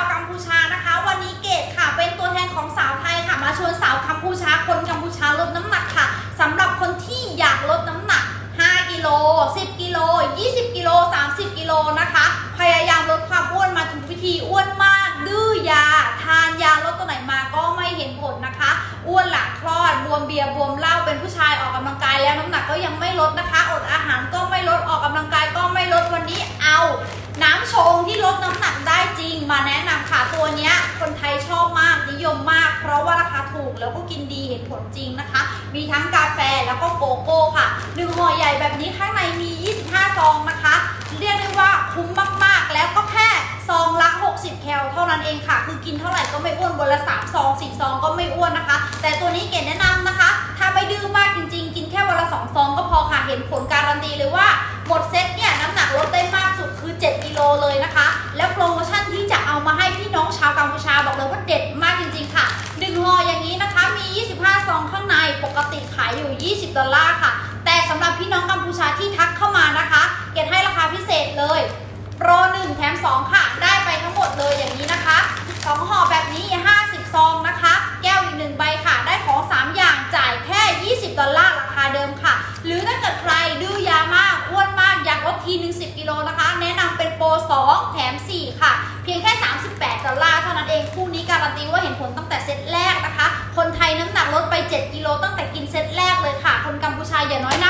าวกัมพูชานะคะ วันนี้เกดค่ะ เป็นตัวแทนของสาวไทยค่ะ มาชวนสาวกัมพูชาคนกัมพูชาลดน้ำหนักค่ะสำหรับคนที่อยากลดน้ำหนัก 5 กิโล 10 กิโล 20 กิโล 30 กิโลนะคะ พยายามลดความอ้วนมาทุกวิธีอ้วนมาก ดื้อยา ทานยาลดตัวไหนมาก็ไม่เห็นผลนะคะ อ้วนหลังคลอด บวมเบียร์บวมเหล้า เป็นผู้ชายออกกำลังกายแล้วน้ำหนักก็ยังไม่ลดนะคะ อดอาหารก็ไม่ลด ออกกำลังกายก็ไม่ลด วันนี้เอา น้ำชงที่ลดน้ำหนัก มาแนะนำค่ะตัวนี้คนไทยชอบมากนิยมมาก เพราะว่าราคาถูกแล้วก็กินดีเห็นผลจริงนะคะ มีทั้งกาแฟแล้วก็โกโก้ค่ะหนึ่งห่อใหญ่แบบนี้ข้างในมี 25 ซองนะคะ เรียกได้ว่าคุ้มมากๆ แล้วก็แค่ซองละ 60 แคลเท่านั้นเองค่ะ คือกินเท่าไหร่ก็ไม่อ้วนวันละ3ซอง4ซองก็ไม่อ้วนนะคะ แต่ตัวนี้เก๋แนะนำนะคะ ถ้าไม่ดื้อมากจริง ๆ กินแค่วันละ2ซองก็พอค่ะเห็นผลการันตีเลยว่าหมดเซ็ตเนี่ยน้ำหนักลดได้มากสุดคือ 7กิโลเลยนะคะ ปกติขายอยู่ 20 ดอลลาร์ค่ะ แต่สำหรับพี่น้องกัมพูชาที่ทักเข้ามานะคะ เกดให้ราคาพิเศษเลย โปร 1 แถม 2 ค่ะ ได้ไปทั้งหมดเลยอย่างนี้นะคะ 2ห่อแบบนี้ 50 ซองนะคะ แก้วอีก 1 ใบค่ะ ได้ของ 3 อย่างจ่ายแค่ 20 ดอลลาร์ราคาเดิมค่ะ หรือถ้าเกิดใครดื้อยามาก อ้วนมาก อยากลดทีนึง10 กิโลนะคะ แนะนำเป็นโปร 2 แถม 4 ค่ะ เพียงแค่ กัม